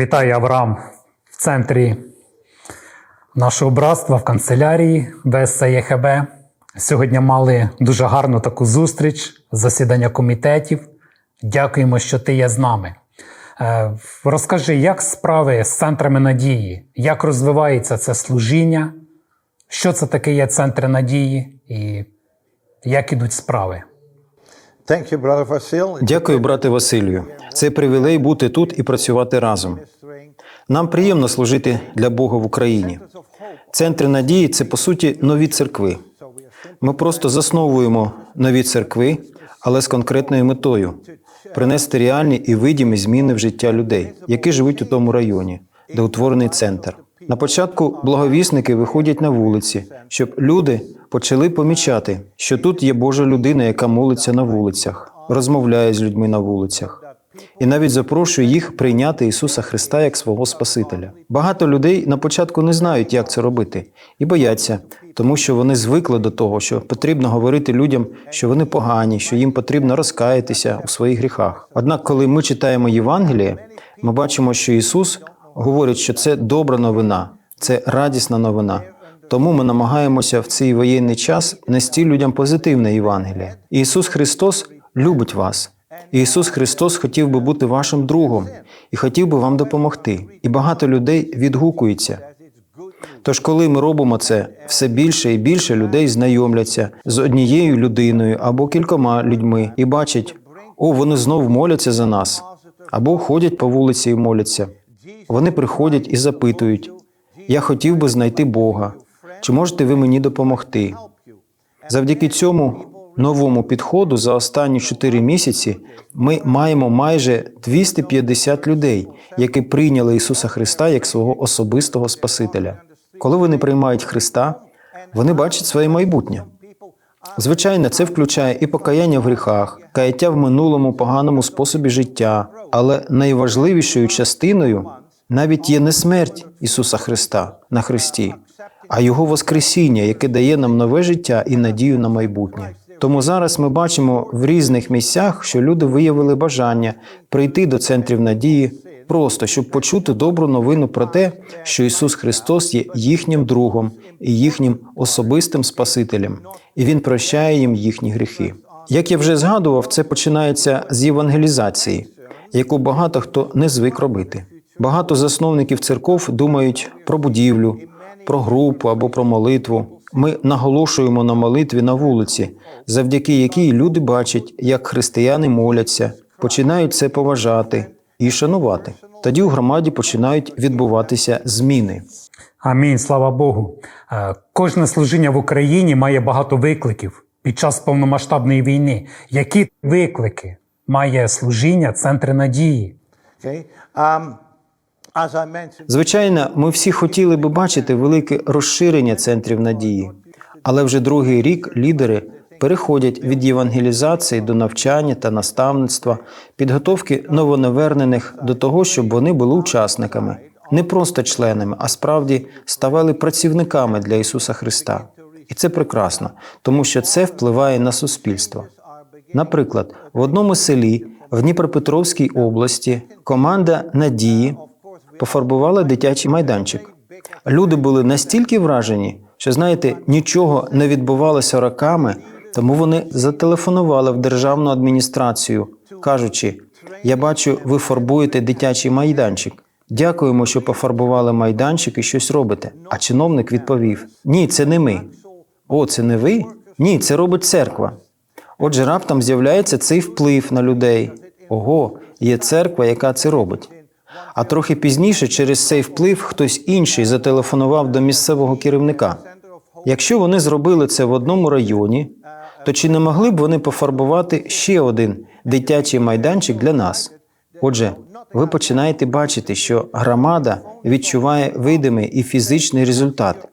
Вітаю Авраам в центрі нашого братства в канцелярії ВСЄХБ. Сьогодні мали дуже гарну таку зустріч, засідання комітетів. Дякуємо, що ти є з нами. Е, Розкажи, як справи з центрами надії, як розвивається це служіння, що це таке є центри надії і як ідуть справи? Дякую, брате Василію. Це привілей бути тут і працювати разом. Нам приємно служити для Бога в Україні. Центри надії це по суті нові церкви. Ми просто засновуємо нові церкви, але з конкретною метою принести реальні і видимі зміни в життя людей, які живуть у тому районі, де утворений центр. На початку благовісники виходять на вулиці, щоб люди почали помічати, що тут є Божа людина, яка молиться на вулицях, розмовляє з людьми на вулицях, і навіть запрошує їх прийняти Ісуса Христа як свого Спасителя. Багато людей на початку не знають, як це робити, і бояться, тому що вони звикли до того, що потрібно говорити людям, що вони погані, що їм потрібно розкаятися у своїх гріхах. Однак, коли ми читаємо Євангеліє, ми бачимо, що Ісус говорить, що це добра новина, це радісна новина. Тому ми намагаємося в цей воєнний час нести людям позитивне Євангеліє. Ісус Христос любить вас. Ісус Христос хотів би бути вашим другом і хотів би вам допомогти. І багато людей відгукується. Тож, коли ми робимо це, все більше і більше людей знайомляться з однією людиною або кількома людьми і бачать, о, вони знов моляться за нас, або ходять по вулиці і моляться. Вони приходять і запитують: Я хотів би знайти Бога. Чи можете ви мені допомогти? Завдяки цьому новому підходу за останні 4 місяці ми маємо майже 250 людей, які прийняли Ісуса Христа як свого особистого Спасителя. Коли вони приймають Христа, вони бачать своє майбутнє. Звичайно, це включає і покаяння в гріхах, каяття в минулому поганому способі життя, але найважливішою частиною навіть є не смерть Ісуса Христа на Христі, а Його Воскресіння, яке дає нам нове життя і надію на майбутнє. Тому зараз ми бачимо в різних місцях, що люди виявили бажання прийти до центрів надії просто щоб почути добру новину про те, що Ісус Христос є їхнім другом і їхнім особистим Спасителем, і Він прощає їм їхні гріхи. Як я вже згадував, це починається з євангелізації, яку багато хто не звик робити. Багато засновників церков думають про будівлю, про групу або про молитву. Ми наголошуємо на молитві на вулиці, завдяки якій люди бачать, як християни моляться, починають це поважати і шанувати. Тоді у громаді починають відбуватися зміни. Амінь, слава Богу. Е, Кожне служіння в Україні має багато викликів під час повномасштабної війни. Які виклики має служіння центри надії? Okay. Um, Звичайно, ми всі хотіли би бачити велике розширення центрів надії, але вже другий рік лідери переходять від євангелізації до навчання та наставництва, підготовки новонавернених до того, щоб вони були учасниками, не просто членами, а справді ставали працівниками для Ісуса Христа. І це прекрасно, тому що це впливає на суспільство. Наприклад, в одному селі в Дніпропетровській області команда Надії пофарбувала дитячий майданчик. Люди були настільки вражені, що знаєте, нічого не відбувалося роками, тому вони зателефонували в державну адміністрацію, кажучи: Я бачу, ви фарбуєте дитячий майданчик. Дякуємо, що пофарбували майданчик і щось робите. А чиновник відповів: Ні, це не ми. О, це не ви? Ні, це робить церква. Отже, раптом з'являється цей вплив на людей. Ого, є церква, яка це робить. А трохи пізніше через цей вплив хтось інший зателефонував до місцевого керівника. Якщо вони зробили це в одному районі, то чи не могли б вони пофарбувати ще один дитячий майданчик для нас? Отже, ви починаєте бачити, що громада відчуває видимий і фізичний результат.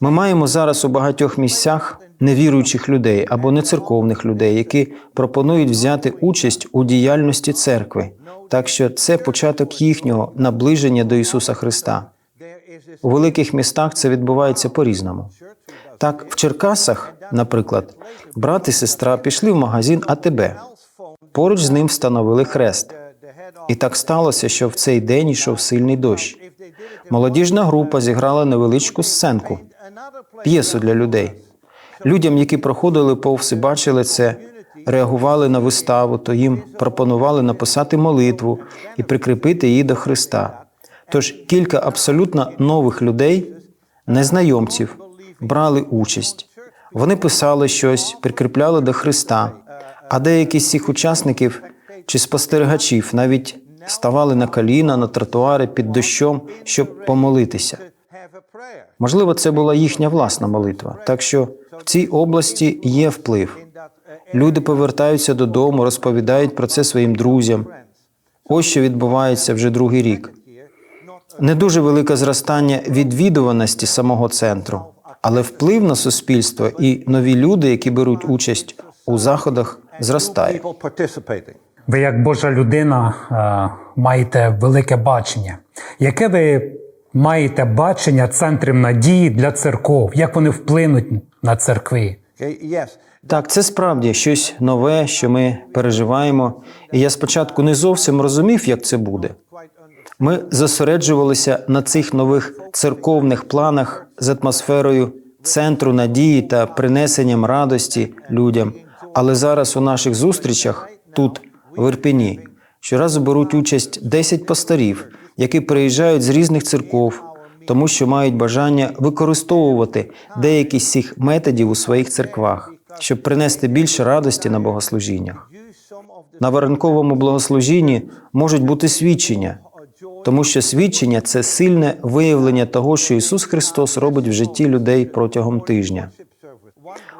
Ми маємо зараз у багатьох місцях невіруючих людей або нецерковних людей, які пропонують взяти участь у діяльності церкви. Так що це початок їхнього наближення до Ісуса Христа. У великих містах це відбувається по-різному. Так, в Черкасах, наприклад, брат і сестра пішли в магазин АТБ. Поруч з ним встановили хрест. І так сталося, що в цей день йшов сильний дощ. Молодіжна група зіграла невеличку сценку, п'єсу для людей. Людям, які проходили повз і бачили це, реагували на виставу, то їм пропонували написати молитву і прикріпити її до Христа. Тож кілька абсолютно нових людей, незнайомців, брали участь. Вони писали щось, прикріпляли до Христа, а деякі з цих учасників чи спостерігачів навіть ставали на коліна на тротуари під дощом, щоб помолитися. Можливо, це була їхня власна молитва. Так що в цій області є вплив. Люди повертаються додому, розповідають про це своїм друзям. Ось що відбувається вже другий рік. Не дуже велике зростання відвідуваності самого центру, але вплив на суспільство і нові люди, які беруть участь у заходах, зростає. Ви, як Божа людина, е, маєте велике бачення. Яке ви маєте бачення центрів надії для церков? Як вони вплинуть на церкви? Okay. Так, це справді щось нове, що ми переживаємо. І я спочатку не зовсім розумів, як це буде. Ми зосереджувалися на цих нових церковних планах з атмосферою центру надії та принесенням радості людям. Але зараз у наших зустрічах тут, в Ірпені, щоразу беруть участь 10 пасторів, які приїжджають з різних церков, тому що мають бажання використовувати деякі з цих методів у своїх церквах, щоб принести більше радості на богослужіннях. На варанковому богослужінні можуть бути свідчення, тому що свідчення це сильне виявлення того, що Ісус Христос робить в житті людей протягом тижня.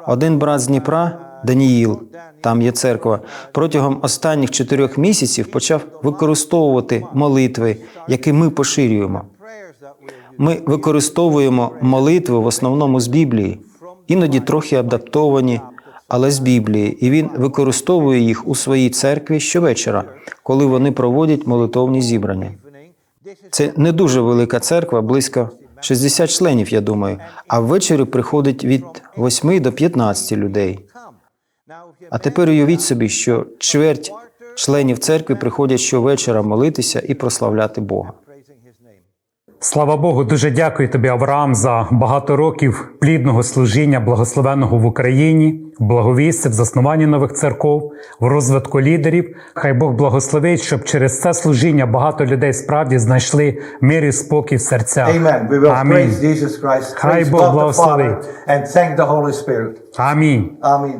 Один брат з Дніпра, Даніїл, там є церква, протягом останніх чотирьох місяців почав використовувати молитви, які ми поширюємо. Ми використовуємо молитви в основному з Біблії, іноді трохи адаптовані, але з Біблії, і він використовує їх у своїй церкві щовечора, коли вони проводять молитовні зібрання. Це не дуже велика церква, близько 60 членів, я думаю. А ввечері приходить від 8 до 15 людей. А тепер уявіть собі, що чверть членів церкви приходять щовечора молитися і прославляти Бога. Слава Богу, дуже дякую тобі, Авраам, за багато років плідного служіння, благословеного в Україні, в благовісті, в заснуванні нових церков, в розвитку лідерів. Хай Бог благословить, щоб через це служіння багато людей справді знайшли мир і спокій в серцях. Амінь. Хай Бог благословить. Амінь. Amen.